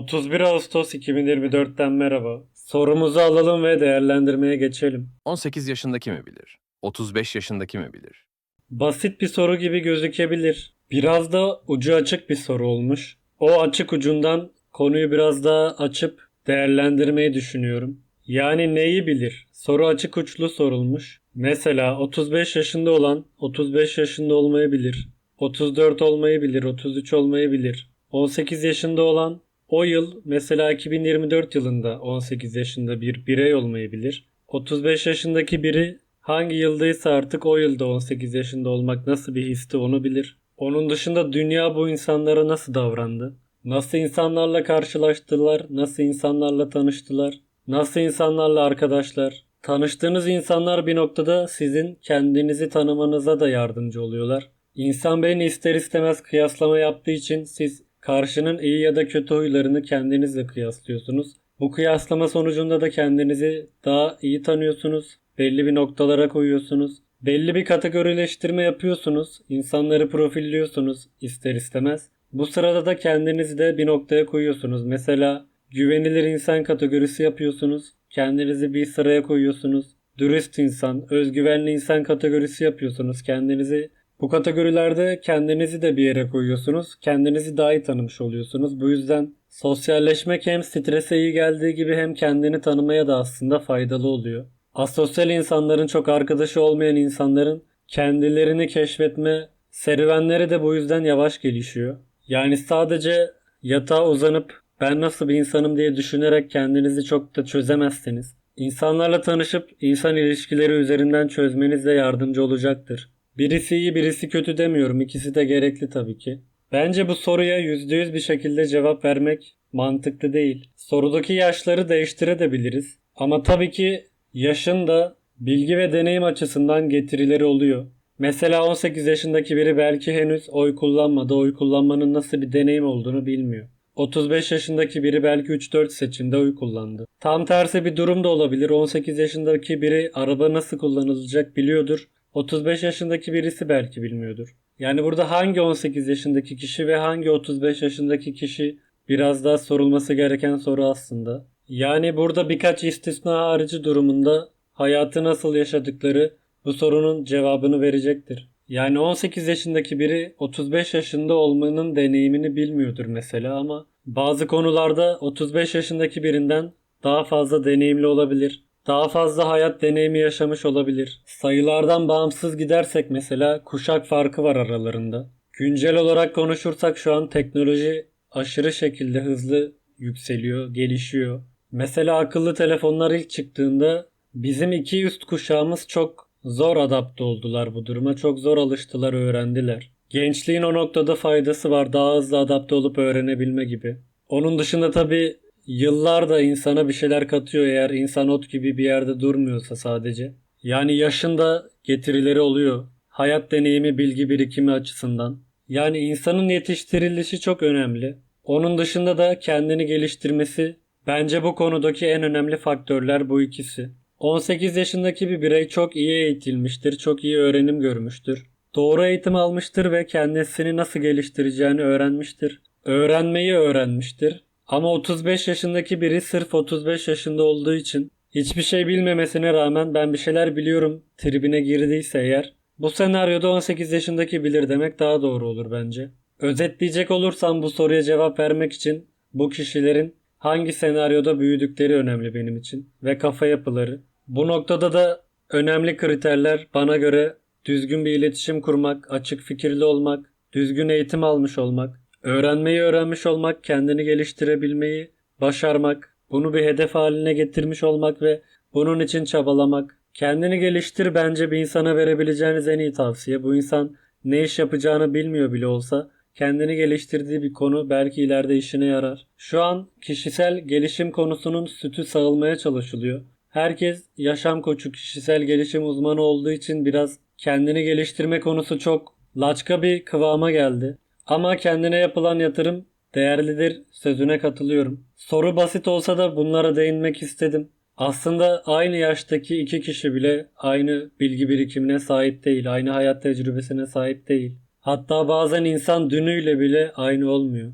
31 Ağustos 2024'ten merhaba. Sorumuzu alalım ve değerlendirmeye geçelim. 18 yaşındaki mi bilir? 35 yaşındaki mi bilir? Basit bir soru gibi gözükebilir. Biraz da ucu açık bir soru olmuş. O açık ucundan konuyu biraz daha açıp değerlendirmeyi düşünüyorum. Yani neyi bilir? Soru açık uçlu sorulmuş. Mesela 35 yaşında olan 35 yaşında olmayı bilir. 34 olmayı bilir, 33 olmayı bilir. 18 yaşında olan o yıl mesela 2024 yılında 18 yaşında bir birey olmayı bilir. 35 yaşındaki biri hangi yıldaysa artık o yılda 18 yaşında olmak nasıl bir histi onu bilir. Onun dışında dünya bu insanlara nasıl davrandı? Nasıl insanlarla karşılaştılar? Nasıl insanlarla tanıştılar? Nasıl insanlarla arkadaşlar? Tanıştığınız insanlar bir noktada sizin kendinizi tanımanıza da yardımcı oluyorlar. İnsan beyni ister istemez kıyaslama yaptığı için siz karşının iyi ya da kötü huylarını kendinizle kıyaslıyorsunuz. Bu kıyaslama sonucunda da kendinizi daha iyi tanıyorsunuz. Belli bir noktalara koyuyorsunuz. Belli bir kategorileştirme yapıyorsunuz. İnsanları profilliyorsunuz ister istemez. Bu sırada da kendinizi de bir noktaya koyuyorsunuz. Mesela güvenilir insan kategorisi yapıyorsunuz. Kendinizi bir sıraya koyuyorsunuz. Dürüst insan, özgüvenli insan kategorisi yapıyorsunuz. Kendinizi bu kategorilerde kendinizi de bir yere koyuyorsunuz. Kendinizi daha iyi tanımış oluyorsunuz. Bu yüzden sosyalleşmek hem strese iyi geldiği gibi hem kendini tanımaya da aslında faydalı oluyor. Asosyal insanların çok arkadaşı olmayan insanların kendilerini keşfetme serüvenleri de bu yüzden yavaş gelişiyor. Yani sadece yatağa uzanıp ben nasıl bir insanım diye düşünerek kendinizi çok da çözemezseniz insanlarla tanışıp insan ilişkileri üzerinden çözmeniz de yardımcı olacaktır. Birisi iyi birisi kötü demiyorum. İkisi de gerekli tabii ki. Bence bu soruya %100 bir şekilde cevap vermek mantıklı değil. Sorudaki yaşları değiştirebiliriz. Ama tabii ki yaşın da bilgi ve deneyim açısından getirileri oluyor. Mesela 18 yaşındaki biri belki henüz oy kullanmadı. Oy kullanmanın nasıl bir deneyim olduğunu bilmiyor. 35 yaşındaki biri belki 3-4 seçimde oy kullandı. Tam tersi bir durum da olabilir. 18 yaşındaki biri araba nasıl kullanılacak biliyordur. 35 yaşındaki birisi belki bilmiyordur. Yani burada hangi 18 yaşındaki kişi ve hangi 35 yaşındaki kişi biraz daha sorulması gereken soru aslında. Yani burada birkaç istisna harici durumunda hayatı nasıl yaşadıkları bu sorunun cevabını verecektir. Yani 18 yaşındaki biri 35 yaşında olmanın deneyimini bilmiyordur mesela ama bazı konularda 35 yaşındaki birinden daha fazla deneyimli olabilir. Daha fazla hayat deneyimi yaşamış olabilir. Sayılardan bağımsız gidersek mesela kuşak farkı var aralarında. Güncel olarak konuşursak şu an teknoloji aşırı şekilde hızlı yükseliyor, gelişiyor. Mesela akıllı telefonlar ilk çıktığında bizim iki üst kuşağımız çok zor adapte oldular bu duruma. Çok zor alıştılar, öğrendiler. Gençliğin o noktada faydası var. Daha hızlı adapte olup öğrenebilme gibi. Onun dışında tabii Yıllar da insana bir şeyler katıyor eğer insan ot gibi bir yerde durmuyorsa sadece. Yani yaşında getirileri oluyor. Hayat deneyimi, bilgi birikimi açısından. Yani insanın yetiştirilişi çok önemli. Onun dışında da kendini geliştirmesi bence bu konudaki en önemli faktörler bu ikisi. 18 yaşındaki bir birey çok iyi eğitilmiştir, çok iyi öğrenim görmüştür. Doğru eğitim almıştır ve kendisini nasıl geliştireceğini öğrenmiştir. Öğrenmeyi öğrenmiştir. Ama 35 yaşındaki biri sırf 35 yaşında olduğu için hiçbir şey bilmemesine rağmen ben bir şeyler biliyorum tribine girdiyse eğer bu senaryoda 18 yaşındaki bilir demek daha doğru olur bence. Özetleyecek olursam bu soruya cevap vermek için bu kişilerin hangi senaryoda büyüdükleri önemli benim için ve kafa yapıları. Bu noktada da önemli kriterler bana göre düzgün bir iletişim kurmak, açık fikirli olmak, düzgün eğitim almış olmak, Öğrenmeyi öğrenmiş olmak, kendini geliştirebilmeyi başarmak, bunu bir hedef haline getirmiş olmak ve bunun için çabalamak. Kendini geliştir bence bir insana verebileceğiniz en iyi tavsiye. Bu insan ne iş yapacağını bilmiyor bile olsa kendini geliştirdiği bir konu belki ileride işine yarar. Şu an kişisel gelişim konusunun sütü sağılmaya çalışılıyor. Herkes yaşam koçu, kişisel gelişim uzmanı olduğu için biraz kendini geliştirme konusu çok laçka bir kıvama geldi. Ama kendine yapılan yatırım değerlidir sözüne katılıyorum. Soru basit olsa da bunlara değinmek istedim. Aslında aynı yaştaki iki kişi bile aynı bilgi birikimine sahip değil, aynı hayat tecrübesine sahip değil. Hatta bazen insan dünüyle bile aynı olmuyor.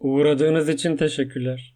Uğradığınız için teşekkürler.